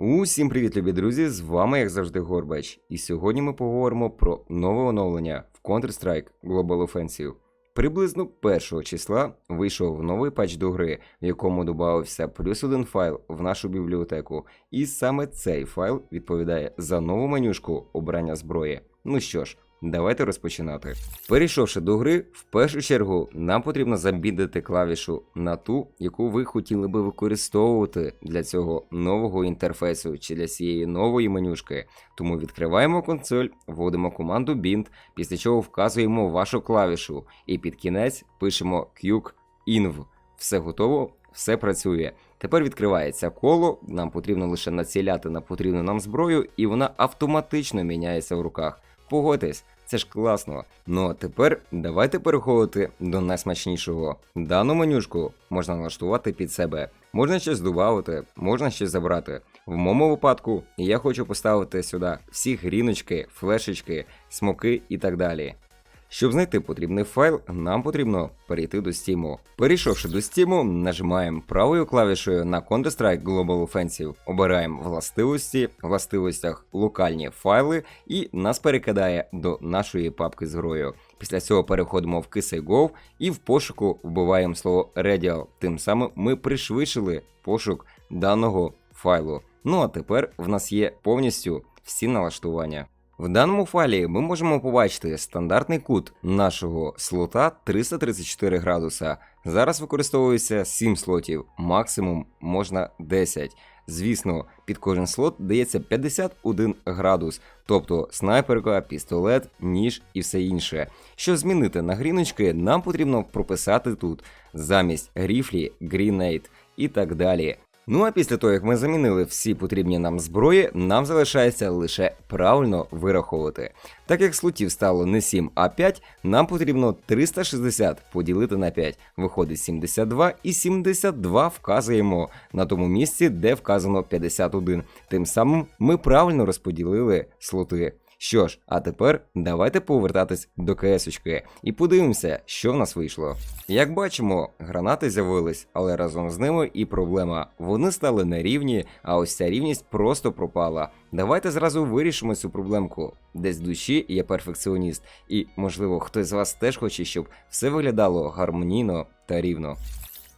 Усім привіт, любі друзі! З вами, як завжди, Горбач. І сьогодні ми поговоримо про нове оновлення в Counter-Strike Global Offensive. Приблизно 1 числа вийшов новий патч до гри, в якому додався плюс один файл в нашу бібліотеку. І саме цей файл відповідає за нову менюшку обрання зброї. Ну що ж, Давайте розпочинати. Перейшовши до гри, в першу чергу нам потрібно забідити клавішу на ту, яку ви хотіли би використовувати для цього нового інтерфейсу чи для цієї нової менюшки. Тому відкриваємо консоль, вводимо команду bind, після чого вказуємо вашу клавішу, і під кінець пишемо QUIC-INV. Все готово, все працює. Тепер відкривається коло, нам потрібно лише націляти на потрібну нам зброю, і вона автоматично міняється в руках. Погодьтесь, це ж класно. Ну а тепер давайте переходити до найсмачнішого. Дану менюшку можна налаштувати під себе. Можна щось додати, можна щось забрати. В моєму випадку я хочу поставити сюди всі гріночки, флешечки, смоки і так далі. Щоб знайти потрібний файл, нам потрібно перейти до Steam. Перейшовши до Steam, нажимаємо правою клавішою на Counter-Strike Global Offensive, обираємо властивості, властивостях локальні файли, і нас перекидає до нашої папки з грою. Після цього переходимо в KissAGo і в пошуку вбиваємо слово Radial. Тим самим ми пришвидшили пошук даного файлу. Ну а тепер в нас є повністю всі налаштування. В даному файлі ми можемо побачити стандартний кут нашого слота 334 градуса. Зараз використовується 7 слотів, максимум можна 10. Звісно, під кожен слот дається 51 градус, тобто снайперка, пістолет, ніж і все інше. Щоб змінити на гріночки, нам потрібно прописати тут замість гріфлі, грінейт і так далі. Ну а після того, як ми замінили всі потрібні нам зброї, нам залишається лише правильно вираховувати. Так як слотів стало не 7, а 5, нам потрібно 360 поділити на 5. Виходить 72 і 72 вказуємо на тому місці, де вказано 51. Тим самим ми правильно розподілили слоти. Що ж, а тепер давайте повертатись до КСочки і подивимося, що в нас вийшло. Як бачимо, гранати з'явились, але разом з ними і проблема. Вони стали нерівні, а ось ця рівність просто пропала. Давайте зразу вирішимо цю проблемку. Десь в душі є перфекціоніст, і, можливо, хтось з вас теж хоче, щоб все виглядало гармонійно та рівно.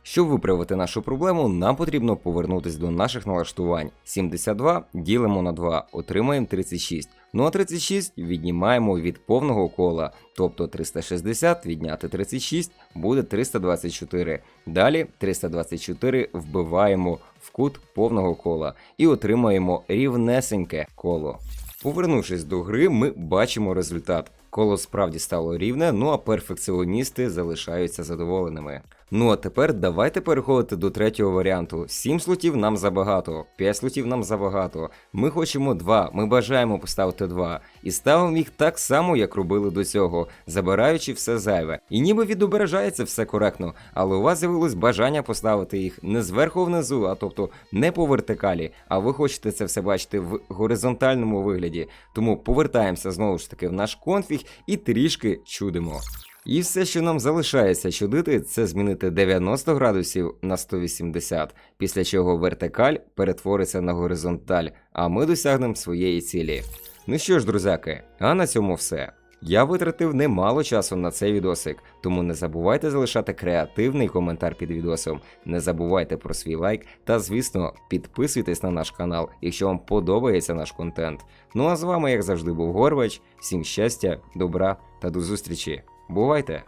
Щоб виправити нашу проблему, нам потрібно повернутися до наших налаштувань. 72 ділимо на 2, отримаємо 36. Ну а 36 віднімаємо від повного кола, тобто 360 відняти 36 буде 324. Далі 324 вбиваємо в кут повного кола і отримаємо рівнесеньке коло. Повернувшись до гри, ми бачимо результат. Коло справді стало рівне, ну а перфекціоністи залишаються задоволеними. Ну а тепер давайте переходити до третього варіанту. 7 слотів нам забагато, 5 слотів нам забагато. Ми хочемо 2, ми бажаємо поставити 2. І ставимо їх так само, як робили до цього, забираючи все зайве. І ніби відображається все коректно, але у вас з'явилось бажання поставити їх не зверху внизу, а тобто не по вертикалі, а ви хочете це все бачити в горизонтальному вигляді. Тому повертаємося знову ж таки в наш конфіг і трішки чудимо. І все, що нам залишається чудити, це змінити 90 градусів на 180, після чого вертикаль перетвориться на горизонталь, а ми досягнемо своєї цілі. Ну що ж, друзяки, а на цьому все. Я витратив немало часу на цей відосик, тому не забувайте залишати креативний коментар під відосом, не забувайте про свій лайк та, звісно, підписуйтесь на наш канал, якщо вам подобається наш контент. Ну а з вами, як завжди, був Горбач. Всім щастя, добра та до зустрічі! Бувайте!